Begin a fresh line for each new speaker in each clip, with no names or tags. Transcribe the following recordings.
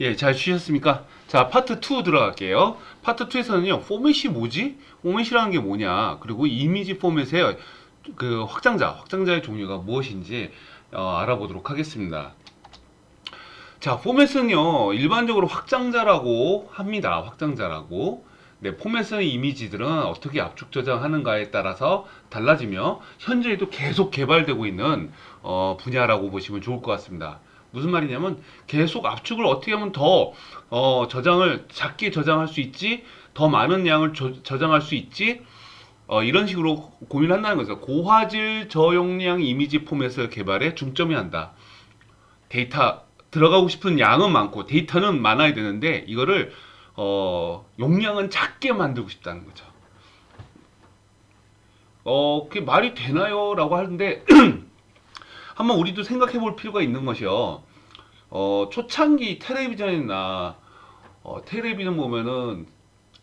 예, 잘 쉬셨습니까? 자, 파트 2 들어갈게요. 파트 2에서는요, 포맷이 뭐지? 포맷이라는 게 뭐냐? 그리고 이미지 포맷의 그 확장자, 확장자의 종류가 무엇인지 어, 알아보도록 하겠습니다. 자, 포맷은요, 일반적으로 확장자라고 합니다. 확장자라고. 네, 포맷의 이미지들은 어떻게 압축 저장하는가에 따라서 달라지며 현재에도 계속 개발되고 있는 어, 분야라고 보시면 좋을 것 같습니다. 무슨 말이냐면 계속 압축을 어떻게 하면 더 어, 저장을 작게 저장할 수 있지, 더 많은 양을 저, 저장할 수 있지, 어, 이런 식으로 고민한다는 거죠. 고화질 저용량 이미지 포맷을 개발에 중점이 한다. 데이터 들어가고 싶은 양은 많고 데이터는 많아야 되는데 이거를 어, 용량은 작게 만들고 싶다는 거죠. 어, 그게 말이 되나요? 라고 하는데 한번 우리도 생각해 볼 필요가 있는 것이요. 어, 초창기 텔레비전이나 어, 텔레비전 보면은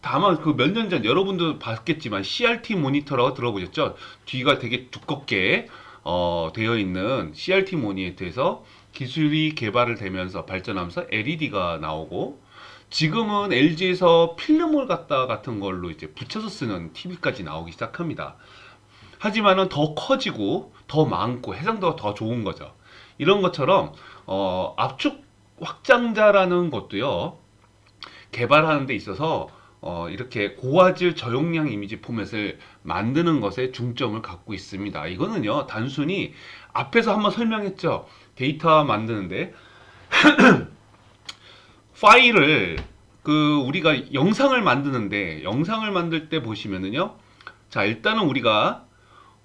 다만 그 몇 년 전 여러분도 봤겠지만 CRT 모니터라고 들어보셨죠? 뒤가 되게 두껍게 어, 되어 있는 CRT 모니터에서 기술이 개발을 되면서 발전하면서 LED가 나오고 지금은 LG에서 필름을 갖다 같은 걸로 이제 붙여서 쓰는 TV까지 나오기 시작합니다. 하지만은 더 커지고 더 많고 해상도가 더 좋은 거죠. 이런 것처럼 어, 압축 확장자라는 것도요 개발하는 데 있어서 어, 이렇게 고화질 저용량 이미지 포맷을 만드는 것에 중점을 갖고 있습니다. 이거는요 단순히 앞에서 한번 설명했죠 데이터 만드는데 파일을 그 우리가 영상을 만드는데 영상을 만들 때 보시면은요 자 일단은 우리가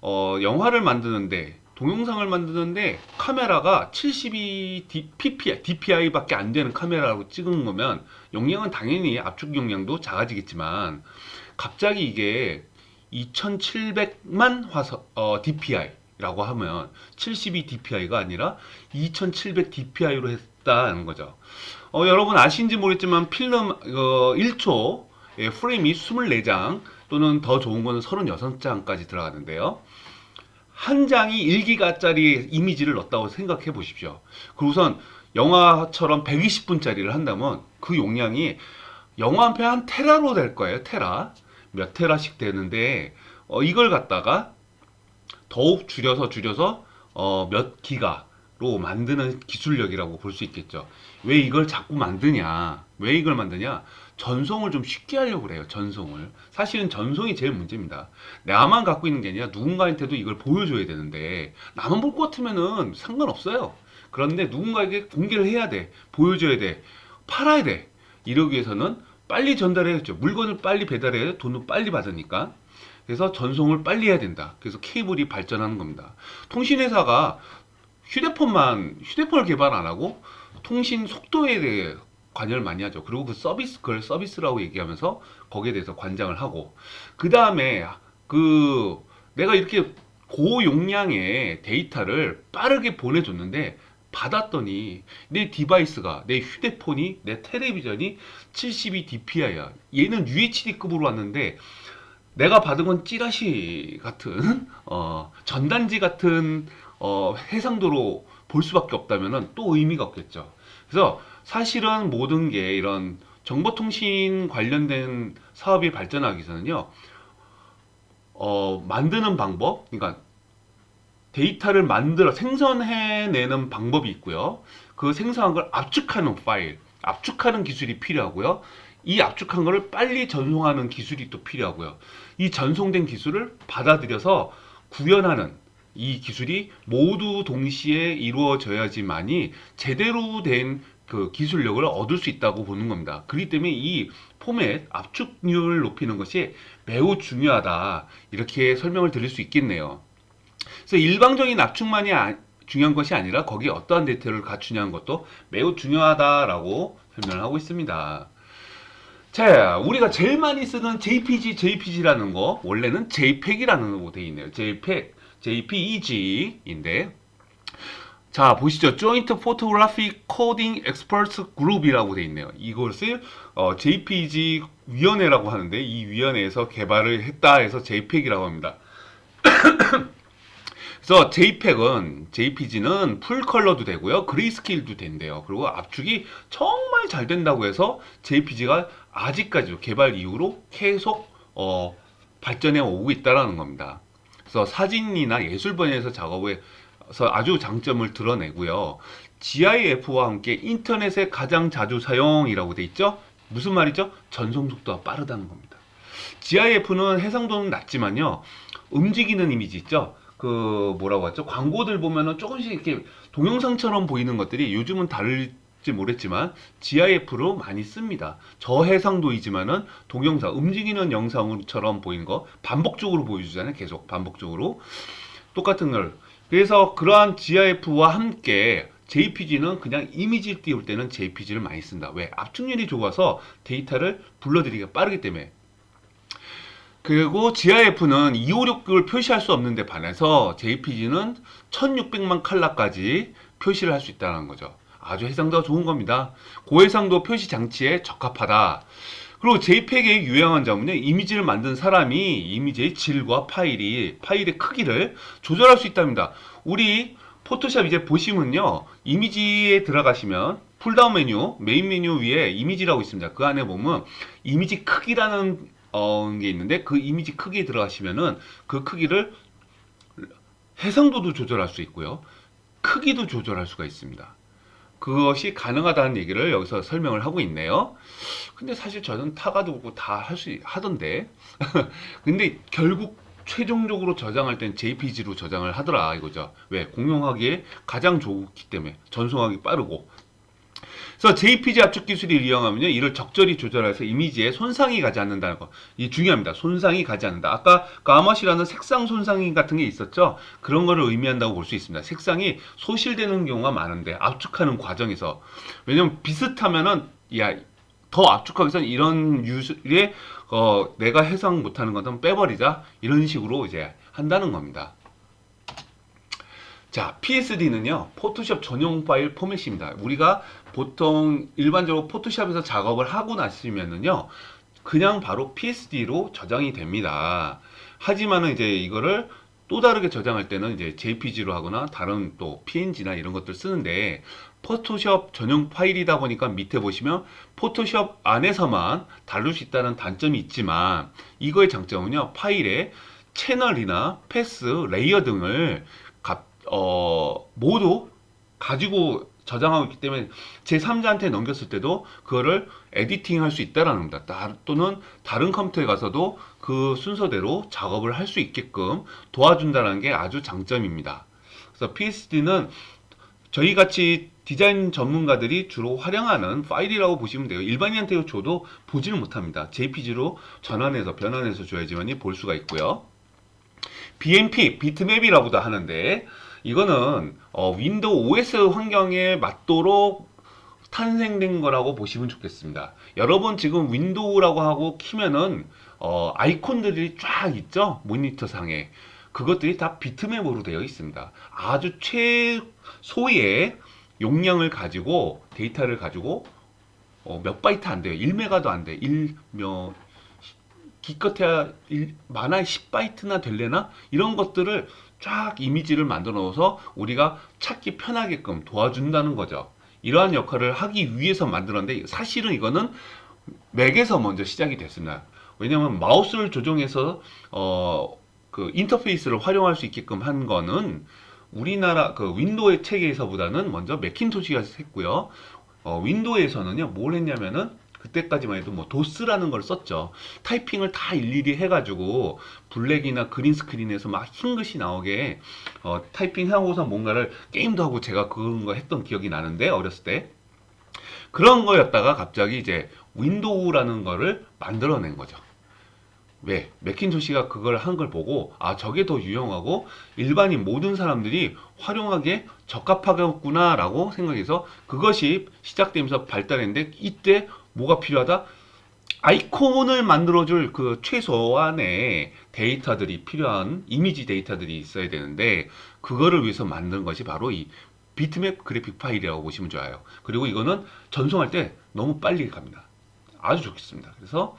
어, 영화를 만드는데 동영상을 만드는데 카메라가 72 DPI, DPI밖에 안 되는 카메라로 찍은 거면 용량은 당연히 압축 용량도 작아지겠지만 갑자기 이게 2700만 화소 어, DPI라고 하면 72 DPI가 아니라 2700 DPI로 했다는 거죠. 어, 여러분 아신지 모르겠지만 필름 어, 1초 예, 프레임이 24장 또는 더 좋은 거는 36장까지 들어가는데요. 한 장이 1기가짜리 이미지를 넣었다고 생각해 보십시오. 그리고선 영화처럼 120분짜리를 한다면 그 용량이 영화 한 편 한 테라로 될 거예요. 테라. 몇 테라씩 되는데 어, 이걸 갖다가 더욱 줄여서 줄여서 어, 몇 기가로 만드는 기술력이라고 볼 수 있겠죠. 왜 이걸 자꾸 만드냐? 왜 이걸 만드냐? 전송을 좀 쉽게 하려고 그래요. 전송을. 사실은 전송이 제일 문제입니다. 나만 갖고 있는 게 아니라 누군가한테도 이걸 보여줘야 되는데 나만 볼 것 같으면은 상관없어요. 그런데 누군가에게 공개를 해야 돼. 보여줘야 돼. 팔아야 돼. 이러기 위해서는 빨리 전달해야죠. 물건을 빨리 배달해야 돈을 빨리 받으니까. 그래서 전송을 빨리 해야 된다. 그래서 케이블이 발전하는 겁니다. 통신회사가 휴대폰만 휴대폰을 개발 안 하고 통신 속도에 대해 관여를 많이 하죠. 그리고 그 서비스 그걸 서비스라고 얘기하면서 거기에 대해서 관장을 하고 그 다음에 그 내가 이렇게 고용량의 데이터를 빠르게 보내줬는데 받았더니 내 디바이스가 내 휴대폰이 내 텔레비전이 72 DPI야. 얘는 UHD급으로 왔는데 내가 받은 건 찌라시 같은 어, 전단지 같은 어, 해상도로 볼 수밖에 없다면은 또 의미가 없겠죠. 그래서 사실은 모든 게 이런 정보통신 관련된 사업이 발전하기 위해서는요, 어, 만드는 방법, 그러니까 데이터를 만들어 생성해내는 방법이 있고요. 그 생성한 걸 압축하는 파일, 압축하는 기술이 필요하고요. 이 압축한 거를 빨리 전송하는 기술이 또 필요하고요. 이 전송된 기술을 받아들여서 구현하는 이 기술이 모두 동시에 이루어져야지만이 제대로 된 그 기술력을 얻을 수 있다고 보는 겁니다. 그렇기 때문에 이 포맷 압축률을 높이는 것이 매우 중요하다. 이렇게 설명을 드릴 수 있겠네요. 그래서 일방적인 압축만이 아- 중요한 것이 아니라 거기에 어떠한 데이터를 갖추냐는 것도 매우 중요하다라고 설명을 하고 있습니다. 자, 우리가 제일 많이 쓰는 JPG, JPG라는 거 원래는 JPEG이라는 거 되어 있네요. JPEG, JPEG인데 자 보시죠. Joint Photographic Coding Experts Group이라고 되어 있네요. 이것을 어, JPG 위원회라고 하는데 이 위원회에서 개발을 했다 해서 JPEG이라고 합니다. 그래서 JPEG은 JPG는 풀 컬러도 되고요. 그레이스케일도 된대요. 그리고 압축이 정말 잘 된다고 해서 JPG가 아직까지도 개발 이후로 계속 어, 발전해 오고 있다라는 겁니다. 그래서 사진이나 예술 분야에서 작업에 서 아주 장점을 드러내고요. GIF와 함께 인터넷에 가장 자주 사용이라고 돼 있죠? 무슨 말이죠? 전송 속도가 빠르다는 겁니다. GIF는 해상도는 낮지만요. 움직이는 이미지 있죠? 그 뭐라고 하죠? 광고들 보면은 조금씩 이렇게 동영상처럼 보이는 것들이 요즘은 다를 지 모르겠지만 GIF로 많이 씁니다. 저해상도이지만은 동영상, 움직이는 영상처럼 보이는 거 반복적으로 보여주잖아요. 계속 반복적으로 똑같은 걸. 그래서 그러한 GIF와 함께 JPG는 그냥 이미지를 띄울 때는 JPG를 많이 쓴다. 왜? 압축률이 좋아서 데이터를 불러들이기가 빠르기 때문에. 그리고 GIF는 256을 표시할 수 없는데 반해서 JPG는 1600만 칼라까지 표시를 할 수 있다는 거죠. 아주 해상도가 좋은 겁니다. 고해상도 표시 장치에 적합하다. 그리고 JPEG의 유용한 점은요, 이미지를 만든 사람이 이미지의 질과 파일이, 파일의 크기를 조절할 수 있답니다. 우리 포토샵 이제 보시면요, 이미지에 들어가시면 풀다운 메뉴, 메인 메뉴 위에 이미지라고 있습니다. 그 안에 보면 이미지 크기라는 어, 게 있는데 그 이미지 크기에 들어가시면은 그 크기를 해상도도 조절할 수 있고요. 크기도 조절할 수가 있습니다. 그것이 가능하다는 얘기를 여기서 설명을 하고 있네요. 근데 사실 저는 타가지고 다 할 수 하던데. 근데 결국 최종적으로 저장할 땐 JPG로 저장을 하더라 이거죠. 왜? 공용하기에 가장 좋기 때문에 전송하기 빠르고. 그래서 JPG 압축 기술을 이용하면요, 이를 적절히 조절해서 이미지에 손상이 가지 않는다는 거. 이 중요합니다. 손상이 가지 않는다. 아까 가머시라는 색상 손상이 같은 게 있었죠. 그런 거를 의미한다고 볼 수 있습니다. 색상이 소실되는 경우가 많은데 압축하는 과정에서 왜냐면 비슷하면은 야 더 압축하기 위해서는 이런 유술의 어, 내가 해상 못하는 것은 빼버리자 이런 식으로 이제 한다는 겁니다. 자, PSD는요, 포토샵 전용 파일 포맷입니다. 우리가 보통 일반적으로 포토샵에서 작업을 하고 나시면은요, 그냥 바로 PSD로 저장이 됩니다. 하지만은 이제 이거를 또 다르게 저장할 때는 이제 JPG로 하거나 다른 또 PNG나 이런 것들 쓰는데 포토샵 전용 파일이다 보니까 밑에 보시면 포토샵 안에서만 다룰 수 있다는 단점이 있지만 이거의 장점은요 파일에 채널이나 패스, 레이어 등을 가- 어, 모두 가지고 저장하고 있기 때문에 제 3자한테 넘겼을 때도 그거를 에디팅 할 수 있다라는 겁니다. 따- 또는 다른 컴퓨터에 가서도 그 순서대로 작업을 할 수 있게끔 도와준다는 게 아주 장점입니다. 그래서 PSD는 저희 같이 디자인 전문가들이 주로 활용하는 파일이라고 보시면 돼요. 일반인한테 줘도 보지를 못합니다. JPG로 전환해서 변환해서 줘야지만이 볼 수가 있고요. BMP, 비트맵이라고도 하는데 이거는 어, 윈도우 OS 환경에 맞도록 탄생된 거라고 보시면 좋겠습니다. 여러분 지금 윈도우라고 하고 키면은 어, 아이콘들이 쫙 있죠? 모니터 상에. 그것들이 다 비트맵으로 되어 있습니다. 아주 최소의 용량을 가지고 데이터를 가지고 어, 몇 바이트 안 돼요. 1메가도 안 돼. 1, 몇, 기껏해야 일- 많아 10바이트나 될래나 이런 것들을 쫙 이미지를 만들어 놓아서 우리가 찾기 편하게끔 도와준다는 거죠. 이러한 역할을 하기 위해서 만들었는데 사실은 이거는 맥에서 먼저 시작이 됐습니다. 왜냐하면 마우스를 조정해서 어, 그 인터페이스를 활용할 수 있게끔 한 거는 우리나라 그 윈도우 체계에서보다는 먼저 맥킨토시가 했고요. 어, 윈도우에서는요 뭘 했냐면은 그때까지만 해도 뭐 도스라는 걸 썼죠. 타이핑을 다 일일이 해가지고 블랙이나 그린 스크린에서 막 흰 글씨 나오게 어, 타이핑하고서 뭔가를 게임도 하고 제가 그런 거 했던 기억이 나는데 어렸을 때 그런 거였다가 갑자기 이제 윈도우라는 거를 만들어낸 거죠. 왜? 맥킨토시가 그걸 한 걸 보고 아 저게 더 유용하고 일반인 모든 사람들이 활용하기에 적합하겠구나 라고 생각해서 그것이 시작되면서 발달했는데 이때 뭐가 필요하다? 아이콘을 만들어줄 그 최소한의 데이터들이 필요한 이미지 데이터들이 있어야 되는데 그거를 위해서 만든 것이 바로 이 비트맵 그래픽 파일이라고 보시면 좋아요. 그리고 이거는 전송할 때 너무 빨리 갑니다. 아주 좋겠습니다. 그래서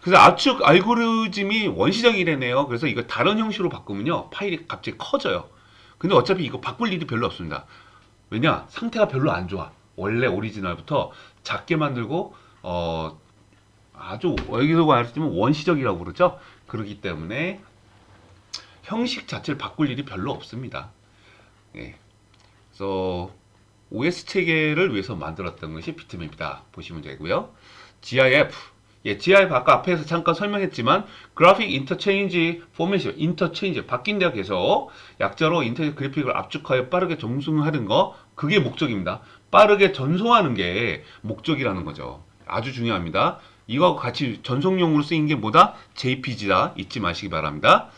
그래서 압축 알고리즘이 원시적이래네요. 그래서 이거 다른 형식으로 바꾸면요 파일이 갑자기 커져요. 근데 어차피 이거 바꿀 일이 별로 없습니다. 왜냐? 상태가 별로 안 좋아. 원래 오리지널부터 작게 만들고 어 아주 여기서 말했지만 원시적이라고 그러죠. 그렇기 때문에 형식 자체를 바꿀 일이 별로 없습니다. 예. 그래서 OS 체계를 위해서 만들었던 것이 비트맵이다 보시면 되고요. GIF 예, GIF 아까 앞에서 잠깐 설명했지만 그래픽 인터체인지 포맷이요. 인터체인지 바뀐다 계속 약자로 인터넷 그래픽을 압축하여 빠르게 전송하는 거 그게 목적입니다. 빠르게 전송하는 게 목적이라는 거죠. 아주 중요합니다. 이거하고 같이 전송용으로 쓰인 게 뭐다? JPG다. 잊지 마시기 바랍니다.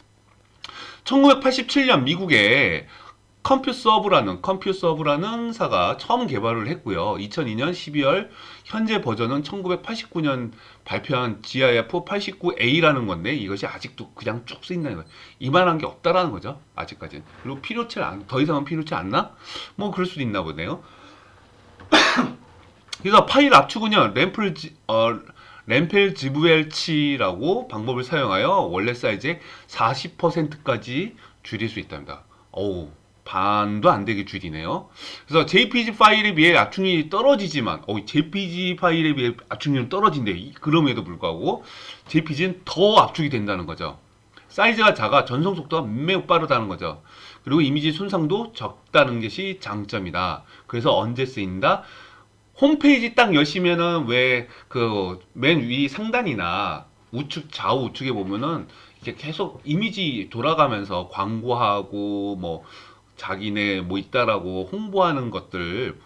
1987년 미국에 컴퓨서브라는 컴퓨서브라는 사가 처음 개발을 했고요. 2002년 12월 현재 버전은 1989년 발표한 GIF 89A라는 건데 이것이 아직도 그냥 쭉 쓰인다는 거예요. 이만한 게 없다라는 거죠. 아직까지는. 그리고 필요치 않, 더 이상은 필요치 않나? 뭐 그럴 수도 있나 보네요. 그래서 파일 압축은요. 램플 지, 어, 램펠 지브엘치라고 방법을 사용하여 원래 사이즈의 40%까지 줄일 수 있답니다. 어우, 반도 안 되게 줄이네요. 그래서 JPG 파일에 비해 압축률이 떨어지지만, 어, JPG 파일에 비해 압축률은 떨어진대. 이- 그럼에도 불구하고 JPG는 더 압축이 된다는 거죠. 사이즈가 작아 전송 속도가 매우 빠르다는 거죠. 그리고 이미지 손상도 적다는 것이 장점이다. 그래서 언제 쓰인다? 홈페이지 딱 여시면은 왜 그 맨 위 상단이나 우측 좌우 우측에 보면은 이렇게 계속 이미지 돌아가면서 광고하고 뭐 자기네 뭐 있다라고 홍보하는 것들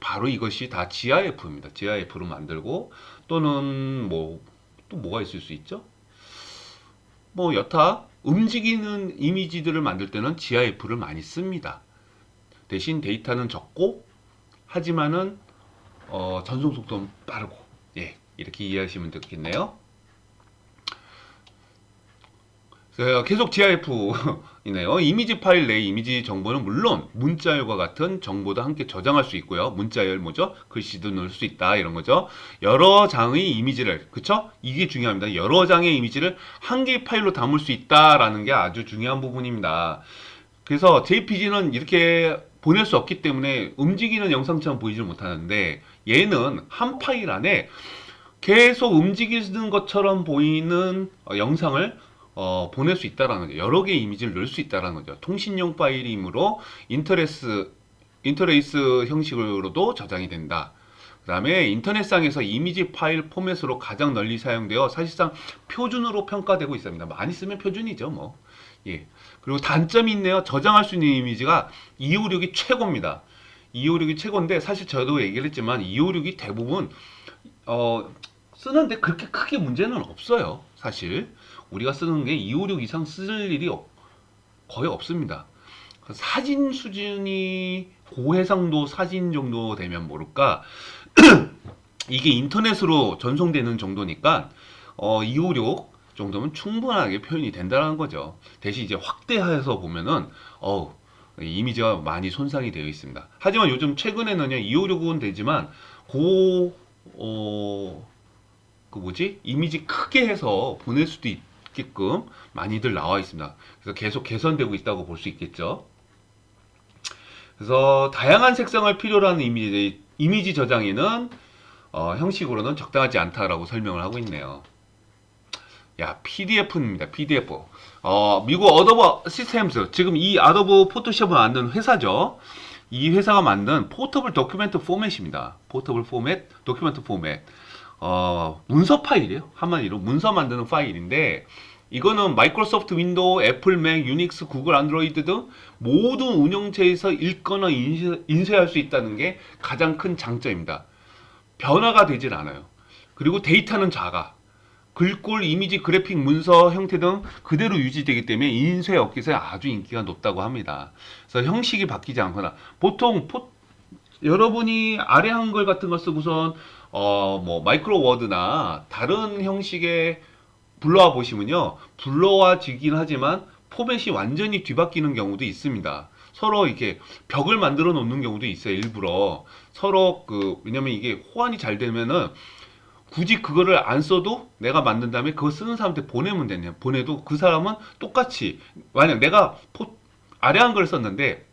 바로 이것이 다 GIF입니다. GIF로 만들고 또는 뭐 또 뭐가 있을 수 있죠? 뭐 여타 움직이는 이미지들을 만들 때는 GIF를 많이 씁니다. 대신 데이터는 적고 하지만은 어, 전송 속도는 빠르고 예 이렇게 이해하시면 되겠네요. 그래서 계속 GIF이네요. 이미지 파일 내 이미지 정보는 물론 문자열과 같은 정보도 함께 저장할 수 있고요. 문자열 뭐죠? 글씨도 넣을 수 있다 이런 거죠. 여러 장의 이미지를 그쵸? 이게 중요합니다. 여러 장의 이미지를 한 개의 파일로 담을 수 있다라는 게 아주 중요한 부분입니다. 그래서 JPG는 이렇게 보낼 수 없기 때문에 움직이는 영상처럼 보이질 못하는데 얘는 한 파일 안에 계속 움직이는 것처럼 보이는 어, 영상을 어, 보낼 수 있다라는 거죠. 여러 개의 이미지를 넣을 수 있다라는 거죠. 통신용 파일이므로 인터레스 인터레이스 형식으로도 저장이 된다. 그 다음에 인터넷상에서 이미지 파일 포맷으로 가장 널리 사용되어 사실상 표준으로 평가되고 있습니다. 많이 쓰면 표준이죠, 뭐. 예. 그리고 단점이 있네요. 저장할 수 있는 이미지가 256이 최고입니다. 256이 최고인데 사실 저도 얘기를 했지만 256이 대부분 어, 쓰는데 그렇게 크게 문제는 없어요. 사실 우리가 쓰는 게 256 이상 쓸 일이 없- 거의 없습니다. 사진 수준이 고해상도 사진 정도 되면 모를까 이게 인터넷으로 전송되는 정도니까 어, 256 정도면 충분하게 표현이 된다는 거죠. 대신 이제 확대해서 보면은 어우 이미지가 많이 손상이 되어 있습니다. 하지만 요즘 최근에는요 256은 되지만 고 어, 그 뭐지 이미지 크게 해서 보낼 수도 있 게끔 많이들 나와 있습니다. 그래서 계속 개선되고 있다고 볼 수 있겠죠. 그래서 다양한 색상을 필요로 하는 이미지, 이미지 저장에는 어, 형식으로는 적당하지 않다라고 설명을 하고 있네요. 야, PDF입니다. PDF. 어, 미국 어도버 시스템스. 지금 이 아도브 포토샵을 만든 회사죠. 이 회사가 만든 포터블 도큐멘트 포맷입니다. 포터블 포맷, 도큐멘트 포맷. 어, 문서 파일이에요. 한마디로 문서 만드는 파일인데 이거는 마이크로소프트 윈도우, 애플 맥, 유닉스, 구글 안드로이드 등 모든 운영체에서 읽거나 인쇄, 인쇄 할 수 있다는 게 가장 큰 장점입니다. 변화가 되질 않아요. 그리고 데이터는 작아. 글꼴, 이미지, 그래픽, 문서 형태 등 그대로 유지되기 때문에 인쇄 업계에서 아주 인기가 높다고 합니다. 그래서 형식이 바뀌지 않거나 보통 포- 여러분이 아래 한글 같은 걸 쓰고선 어 뭐 마이크로 워드나 다른 형식의 불러와 보시면요 불러와지긴 하지만 포맷이 완전히 뒤바뀌는 경우도 있습니다. 서로 이렇게 벽을 만들어 놓는 경우도 있어요 일부러. 서로 그 왜냐면 이게 호환이 잘 되면은 굳이 그거를 안 써도 내가 만든 다음에 그거 쓰는 사람한테 보내면 되냐. 보내도 그 사람은 똑같이. 만약 내가 포 아래 한글을 썼는데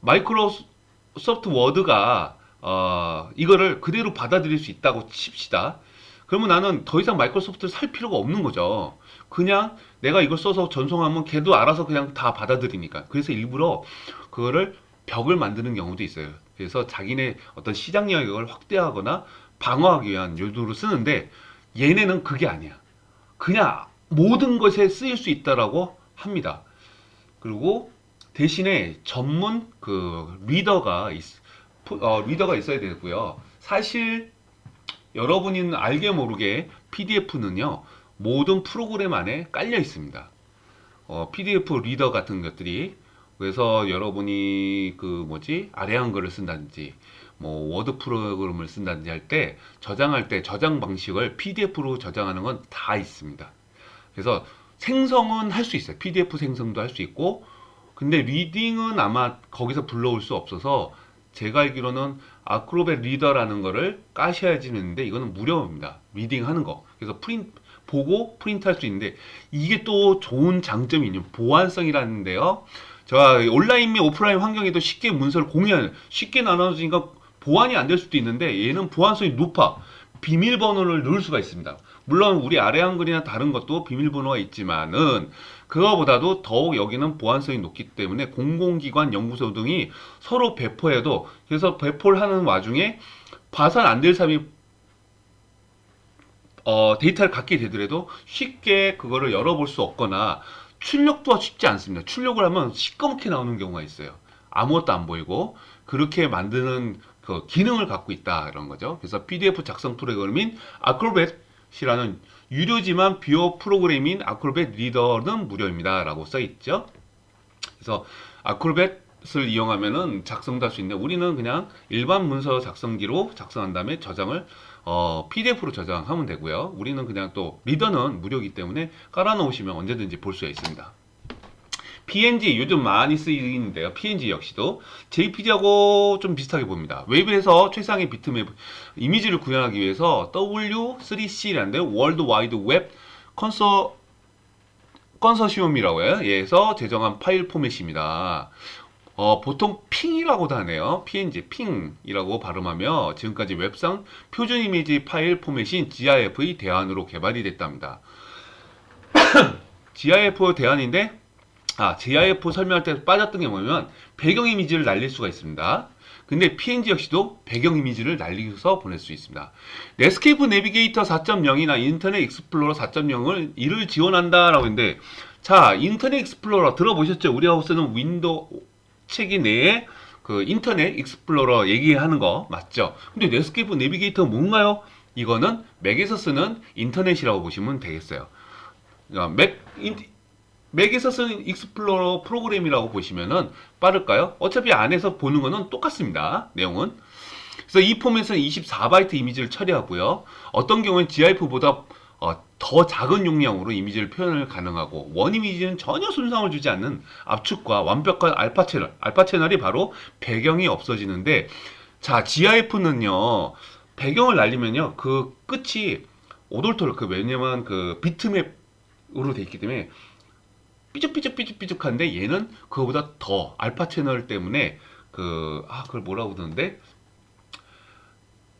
마이크로소프트 워드가 어, 이거를 그대로 받아들일 수 있다고 칩시다. 그러면 나는 더 이상 마이크로소프트를 살 필요가 없는 거죠. 그냥 내가 이걸 써서 전송하면 걔도 알아서 그냥 다 받아들이니까. 그래서 일부러 그거를 벽을 만드는 경우도 있어요. 그래서 자기네 어떤 시장 영역을 확대하거나 방어하기 위한 요도로 쓰는데 얘네는 그게 아니야. 그냥 모든 것에 쓰일 수 있다라고 합니다. 그리고 대신에 전문 그 리더가 있, 어, 리더가 있어야 되고요. 사실 여러분이 알게 모르게 PDF는요 모든 프로그램 안에 깔려 있습니다. 어, PDF 리더 같은 것들이 그래서 여러분이 그 뭐지 아래 한글을 쓴다든지 뭐 워드 프로그램을 쓴다든지 할 때 저장할 때 저장 방식을 PDF로 저장하는 건 다 있습니다. 그래서 생성은 할 수 있어요. PDF 생성도 할 수 있고 근데 리딩은 아마 거기서 불러올 수 없어서 제가 알기로는 아크로벳 리더라는 거를 까셔야지 했는데 이거는 무료입니다. 리딩 하는 거. 그래서 프린 보고 프린트 할 수 있는데 이게 또 좋은 장점이 있는 보안성이라는데요. 자, 온라인 및 오프라인 환경에도 쉽게 문서를 공유하는 쉽게 나눠지니까 보안이 안 될 수도 있는데 얘는 보안성이 높아. 비밀번호를 넣을 수가 있습니다. 물론 우리 아래 한글이나 다른 것도 비밀번호가 있지만은 그거보다도 더욱 여기는 보안성이 높기 때문에 공공기관, 연구소 등이 서로 배포해도 그래서 배포를 하는 와중에 파산 안될 사람이 어, 데이터를 갖게 되더라도 쉽게 그거를 열어볼 수 없거나 출력도 쉽지 않습니다. 출력을 하면 시꺼멓게 나오는 경우가 있어요. 아무것도 안 보이고 그렇게 만드는 그 기능을 갖고 있다 이런 거죠. 그래서 PDF 작성 프로그램인 아크로벳이라는 유료지만 비어 프로그램인 아크로벳 리더는 무료입니다 라고 써 있죠. 그래서 아크로벳을 이용하면은 작성도 할 수 있는데 우리는 그냥 일반 문서 작성기로 작성한 다음에 저장을 어, PDF로 저장하면 되고요. 우리는 그냥 또 리더는 무료이기 때문에 깔아놓으시면 언제든지 볼 수가 있습니다. PNG 요즘 많이 쓰이는데요. PNG 역시도 JPG하고 좀 비슷하게 봅니다. 웹에서 최상의 비트맵 이미지를 구현하기 위해서 W3C라는데 월드 와이드 웹 컨서 컨소시엄이라고 해요. 에서 제정한 파일 포맷입니다. 어, 보통 핑이라고도 하네요. PNG, 핑이라고 발음하며 지금까지 웹상 표준 이미지 파일 포맷인 GIF의 대안으로 개발이 됐답니다. GIF 대안인데 아, GIF 설명할 때 빠졌던 게 뭐냐면 배경 이미지를 날릴 수가 있습니다. 근데 PNG 역시도 배경 이미지를 날리면서 보낼 수 있습니다. 넷스케이프 내비게이터 4.0이나 인터넷 익스플로러 4.0을 이를 지원한다라고 했는데 자, 인터넷 익스플로러 들어보셨죠? 우리가 쓰는 윈도우 책이 내에 그 인터넷 익스플로러 얘기하는 거 맞죠? 근데 넷스케이프 내비게이터 뭔가요? 이거는 맥에서 쓰는 인터넷이라고 보시면 되겠어요. 그러니까 맥 인, 맥에서 쓰는 익스플로러 프로그램이라고 보시면은 빠를까요? 어차피 안에서 보는 거는 똑같습니다. 내용은. 그래서 이 포맷은 24바이트 이미지를 처리하고요. 어떤 경우는 GIF보다 어, 더 작은 용량으로 이미지를 표현을 가능하고 원 이미지는 전혀 손상을 주지 않는 압축과 완벽한 알파 채널, 알파 채널이 바로 배경이 없어지는데 자 GIF는요 배경을 날리면요 그 끝이 오돌토돌 그 왜냐면 그 비트맵으로 돼 있기 때문에 삐죽삐죽삐죽삐죽한데 얘는 그거보다 더 알파 채널 때문에 그 아 그걸 뭐라고 그러는데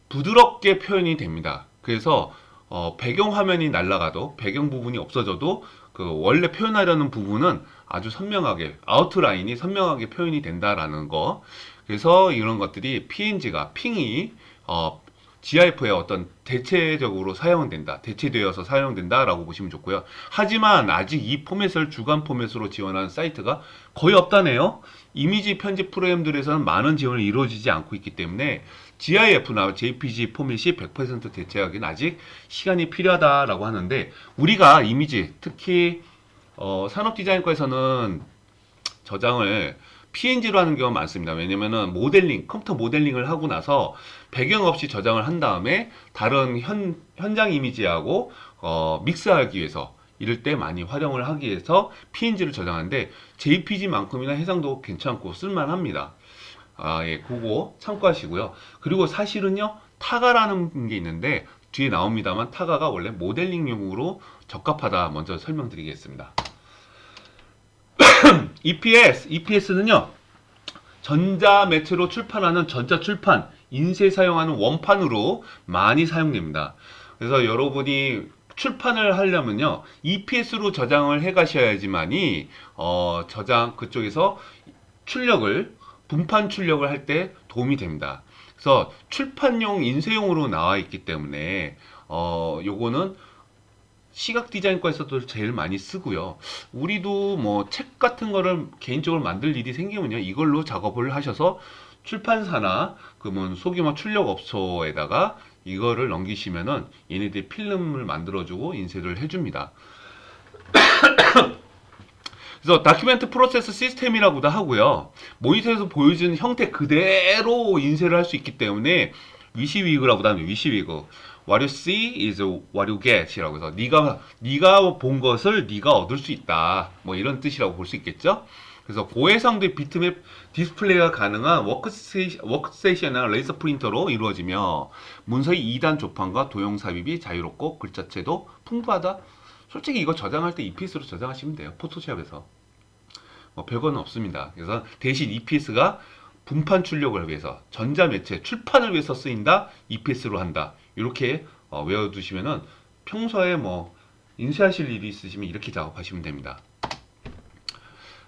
부드럽게 표현이 됩니다. 그래서 어, 배경 화면이 날아가도 배경 부분이 없어져도 그 원래 표현하려는 부분은 아주 선명하게 아웃라인이 선명하게 표현이 된다라는 거. 그래서 이런 것들이 PNG가 핑이 어, GIF의 어떤 대체적으로 사용된다, 대체되어서 사용된다라고 보시면 좋고요. 하지만 아직 이 포맷을 주간 포맷으로 지원하는 사이트가 거의 없다네요. 이미지 편집 프로그램들에서는 많은 지원이 이루어지지 않고 있기 때문에 GIF나 JPG 포맷이 100% 대체하기는 아직 시간이 필요하다라고 하는데 우리가 이미지 특히 어, 산업 디자인과에서는 저장을 PNG로 하는 경우가 많습니다. 왜냐면은 모델링, 컴퓨터 모델링을 하고 나서 배경 없이 저장을 한 다음에 다른 현, 현장 이미지하고 어, 믹스하기 위해서 이럴 때 많이 활용을 하기 위해서 PNG를 저장하는데 JPG만큼이나 해상도 괜찮고 쓸만합니다. 아, 예, 그거 참고하시고요. 그리고 사실은요, 타가라는 게 있는데 뒤에 나옵니다만 타가가 원래 모델링용으로 적합하다 먼저 설명드리겠습니다. EPS, EPS는요. 전자 매체로 출판하는 전자 출판, 인쇄 사용하는 원판으로 많이 사용됩니다. 그래서 여러분이 출판을 하려면요. EPS로 저장을 해 가셔야지만이 어, 저장 그쪽에서 출력을 분판 출력을 할 때 도움이 됩니다. 그래서 출판용 인쇄용으로 나와 있기 때문에 어, 요거는 시각 디자인과에서도 제일 많이 쓰고요. 우리도 뭐 책 같은 거를 개인적으로 만들 일이 생기면요. 이걸로 작업을 하셔서 출판사나 그러면 소규모 출력업소에다가 이거를 넘기시면은 얘네들이 필름을 만들어주고 인쇄를 해줍니다. 그래서 다큐멘트 프로세스 시스템이라고도 하고요. 모니터에서 보여주는 형태 그대로 인쇄를 할 수 있기 때문에 위시위그라고도 하는 위시위그. What you see is what you get이라고 해서 네가 네가 본 것을 네가 얻을 수 있다. 뭐 이런 뜻이라고 볼 수 있겠죠. 그래서 고해상도의 비트맵 디스플레이가 가능한 워크스테이션이나 레이서 프린터로 이루어지며 문서의 2단 조판과 도형 삽입이 자유롭고 글자체도 풍부하다. 솔직히 이거 저장할 때 EPS로 저장하시면 돼요. 포토샵에서. 뭐 별거는 없습니다. 그래서 대신 EPS가 분판 출력을 위해서 전자 매체 출판을 위해서 쓰인다. EPS로 한다. 이렇게 어, 외워두시면은 평소에 뭐 인쇄하실 일이 있으시면 이렇게 작업하시면 됩니다.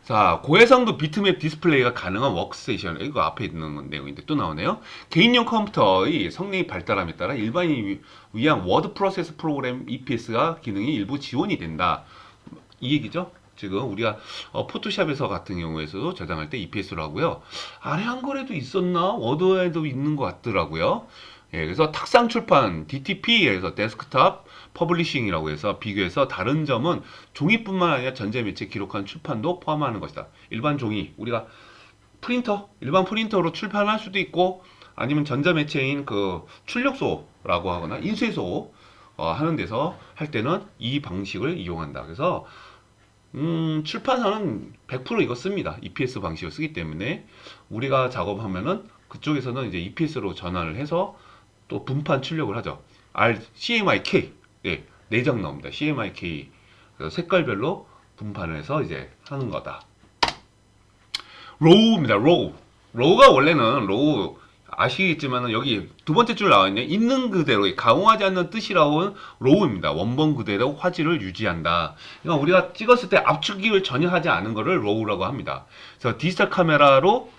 자, 고해상도 비트맵 디스플레이가 가능한 워크스테이션. 이거 앞에 있는 내용인데 또 나오네요. 개인용 컴퓨터의 성능이 발달함에 따라 일반인이 위- 위한 워드 프로세스 프로그램 EPS가 기능이 일부 지원이 된다. 이 얘기죠. 지금 우리가 어, 포토샵에서 같은 경우에서도 저장할 때 EPS로 하고요. 아래 한글에도 있었나? 워드에도 있는 것 같더라고요. 예, 그래서 탁상 출판 DTP에서 데스크탑 퍼블리싱이라고 해서 비교해서 다른 점은 종이뿐만 아니라 전자 매체 기록한 출판도 포함하는 것이다. 일반 종이 우리가 프린터 일반 프린터로 출판할 수도 있고 아니면 전자 매체인 그 출력소라고 하거나 인쇄소 어, 하는 데서 할 때는 이 방식을 이용한다. 그래서 음, 출판사는 100% 이거 씁니다. EPS 방식을 쓰기 때문에 우리가 작업하면은 그쪽에서는 이제 EPS로 전환을 해서 또 분판 출력을 하죠. R, CMYK, 예, 내장 나옵니다. CMYK. 그래서 색깔별로 분판을 해서 이제 하는 거다. 로우입니다. 로우. 로우가 원래는 로우 아시겠지만 여기 두 번째 줄 나와 있네. 있는 그대로 가공하지 않는 뜻이라고는 로우입니다. 원본 그대로 화질을 유지한다. 그러니까 우리가 찍었을 때 압축을 전혀 하지 않은 거를 로우라고 합니다. 그래서 디지털 카메라로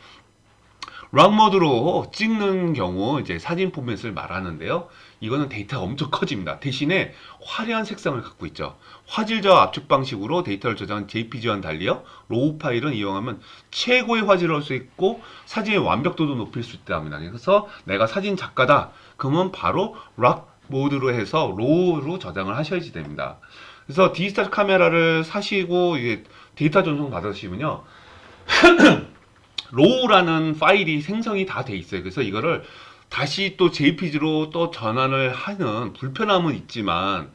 락 모드로 찍는 경우 이제 사진 포맷을 말하는데요. 이거는 데이터가 엄청 커집니다. 대신에 화려한 색상을 갖고 있죠. 화질 저하 압축 방식으로 데이터를 저장한 JPG와는 달리요. 로우 파일은 이용하면 최고의 화질을 할 수 있고 사진의 완벽도도 높일 수 있답니다. 그래서 내가 사진 작가다. 그러면 바로 락 모드로 해서 로우로 저장을 하셔야지 됩니다. 그래서 디지털 카메라를 사시고 데이터 전송 받으시면요. 로우라는 파일이 생성이 다 돼 있어요. 그래서 이거를 다시 또 JPG로 또 전환을 하는 불편함은 있지만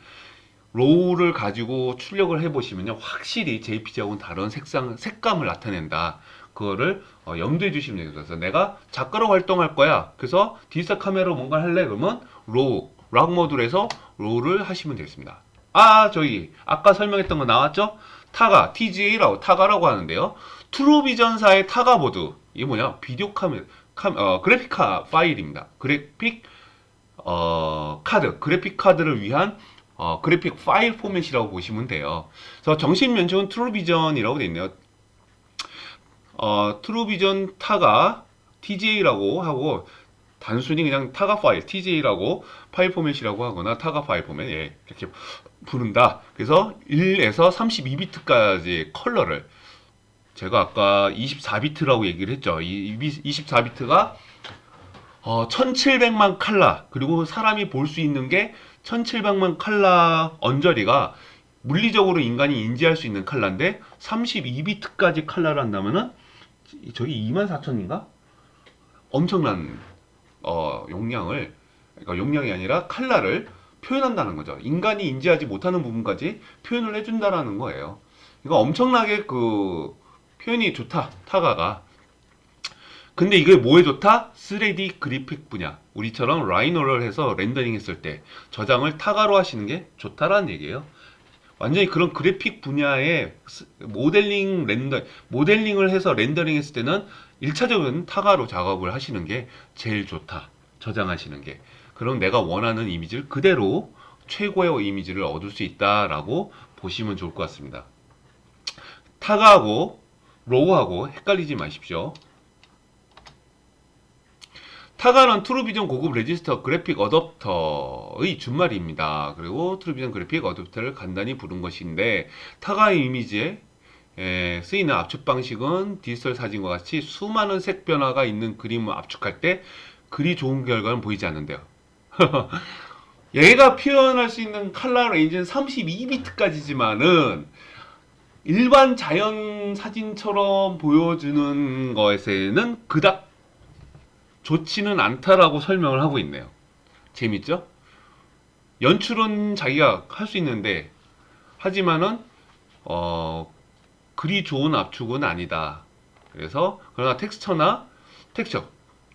로우를 가지고 출력을 해보시면요. 확실히 JPG하고는 다른 색상, 색감을 나타낸다. 그거를 어, 염두에 주시면 돼요. 그래서 내가 작가로 활동할 거야. 그래서 디지털 카메라로 뭔가 할래? 그러면 로우, 락 해서 로우를 하시면 되겠습니다. 아, 저기 아까 설명했던 거 나왔죠? 타가, TGA라고 타가라고 하는데요. 트루비전사의 타가 보드. 이게 뭐냐? 비디오 카메라, 카, 어, 그래픽 카 파일입니다. 그래픽 어, 카드, 그래픽 카드를 위한 어, 그래픽 파일 포맷이라고 보시면 돼요. 그래서 정식 면적은 트루비전이라고 되어 있네요. 어, 트루비전 타가 TJ라고 하고 단순히 그냥 타가 파일 TJ라고 파일 포맷이라고 하거나 타가 파일 포맷 예, 이렇게 부른다. 그래서 1에서 32비트까지 컬러를 제가 아까 24비트라고 얘기를 했죠. 이 24비트가 어, 1700만 칼라 그리고 사람이 볼 수 있는 게 1700만 칼라 언저리가 물리적으로 인간이 인지할 수 있는 칼라인데 32비트까지 칼라를 한다면은 저기 24,000인가? 엄청난 어, 용량을 그러니까 용량이 아니라 칼라를 표현한다는 거죠. 인간이 인지하지 못하는 부분까지 표현을 해준다라는 거예요. 이거 엄청나게 그 표현이 좋다 타가가 근데 이게 뭐에 좋다? 3D 그래픽 분야 우리처럼 라이노를 해서 렌더링 했을 때 저장을 타가로 하시는 게 좋다라는 얘기예요 완전히 그런 그래픽 분야의 스- 모델링 렌더 모델링을 해서 렌더링 했을 때는 1차적인 타가로 작업을 하시는 게 제일 좋다. 저장하시는 게. 그럼 내가 원하는 이미지를 그대로 최고의 이미지를 얻을 수 있다라고 보시면 좋을 것 같습니다. 타가하고 로우하고 헷갈리지 마십시오. 타가는 트루비전 고급 레지스터 그래픽 어댑터의 준말입니다. 그리고 트루비전 그래픽 어댑터를 간단히 부른 것인데 타가의 이미지에 에, 쓰이는 압축 방식은 디지털 사진과 같이 수많은 색 변화가 있는 그림을 압축할 때 그리 좋은 결과는 보이지 않는데요. 얘가 표현할 수 있는 컬러 레인지는 32비트까지지만은 일반 자연 사진처럼 보여주는 것에는 그닥 좋지는 않다라고 설명을 하고 있네요. 재밌죠? 연출은 자기가 할 수 있는데 하지만은 어 그리 좋은 압축은 아니다. 그래서 그러나 텍스처나 텍스처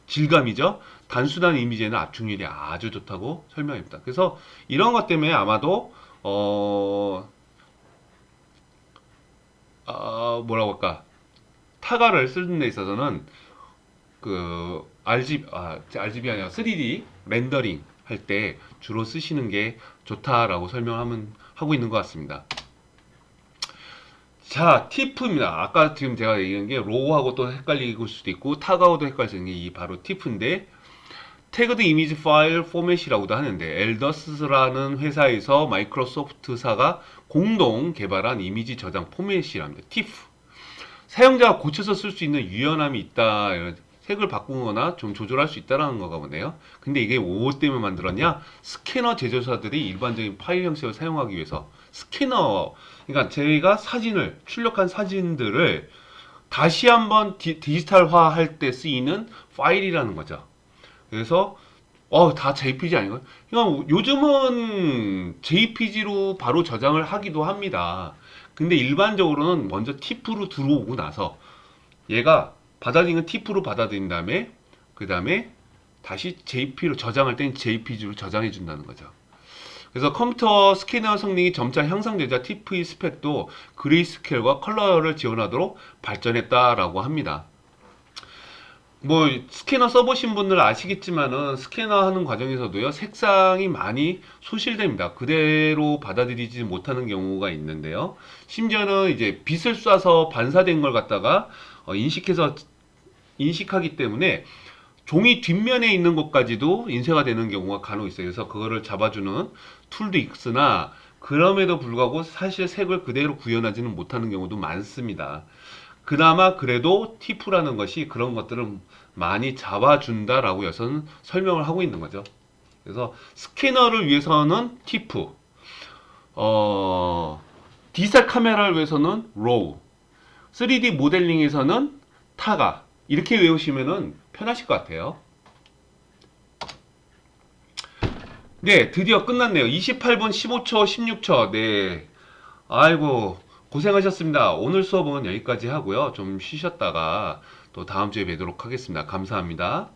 질감이죠. 단순한 이미지에는 압축률이 아주 좋다고 설명합니다. 그래서 이런 것 때문에 아마도 어 아, 뭐라고 할까 타가를 쓰는 데 있어서는 그 RGB 아 RGB 아니라 3D 렌더링 할 때 주로 쓰시는 게 좋다라고 설명하면 하고 있는 것 같습니다. 자, 팁입니다. 아까 지금 제가 얘기한 게 로우하고 또 헷갈릴 수도 있고 수 있는 게 이 바로 팁인데 태그드 이미지 파일 포맷이라고도 하는데 엘더스라는 회사에서 마이크로소프트사가 공동 개발한 이미지 저장 포맷이랍니다. 팁. 사용자가 고쳐서 쓸 수 있는 유연함이 있다. 색을 바꾸거나 좀 조절할 수 있다라는 거가 보네요. 근데 이게 뭐 때문에 만들었냐? 스캐너 제조사들이 일반적인 파일 형식을 사용하기 위해서 스캐너, 그러니까 저희가 사진을 출력한 사진들을 다시 한번 디, 디지털화 할 때 쓰이는 파일이라는 거죠. 그래서 어, 다 JPG 아닌가요? 그냥 요즘은 JPG로 바로 저장을 하기도 합니다. 근데 일반적으로는 먼저 TIFF로 들어오고 나서 얘가 받아들이는 TIFF로 받아들인 다음에 그 다음에 다시 JP로 저장할 때는 JPG로 저장해 준다는 거죠. 그래서 컴퓨터 스캐너 성능이 점차 향상되자 TIFF 스펙도 그레이스케일과 컬러를 지원하도록 발전했다라고 합니다. 뭐 스캐너 써보신 분들 아시겠지만은 스캐너 하는 과정에서도요 색상이 많이 소실됩니다. 그대로 받아들이지 못하는 경우가 있는데요. 심지어는 이제 빛을 쏴서 반사된 걸 갖다가 어, 인식해서 인식하기 때문에 종이 뒷면에 있는 것까지도 인쇄가 되는 경우가 간혹 있어요. 그래서 그거를 잡아주는 툴도 있으나 그럼에도 불구하고 사실 색을 그대로 구현하지는 못하는 경우도 많습니다. 그나마 그래도 티프라는 것이 그런 것들을 많이 잡아준다라고 여서는 설명을 하고 있는 거죠. 그래서 스캐너를 위해서는 티프, 어, 디지털 카메라를 위해서는 로우, 3D 모델링에서는 타가 이렇게 외우시면은 편하실 것 같아요. 네, 드디어 끝났네요. 28분 15초, 16초. 네. 아이고, 고생하셨습니다. 오늘 수업은 여기까지 하고요. 좀 쉬셨다가 또 다음 주에 뵙도록 하겠습니다. 감사합니다.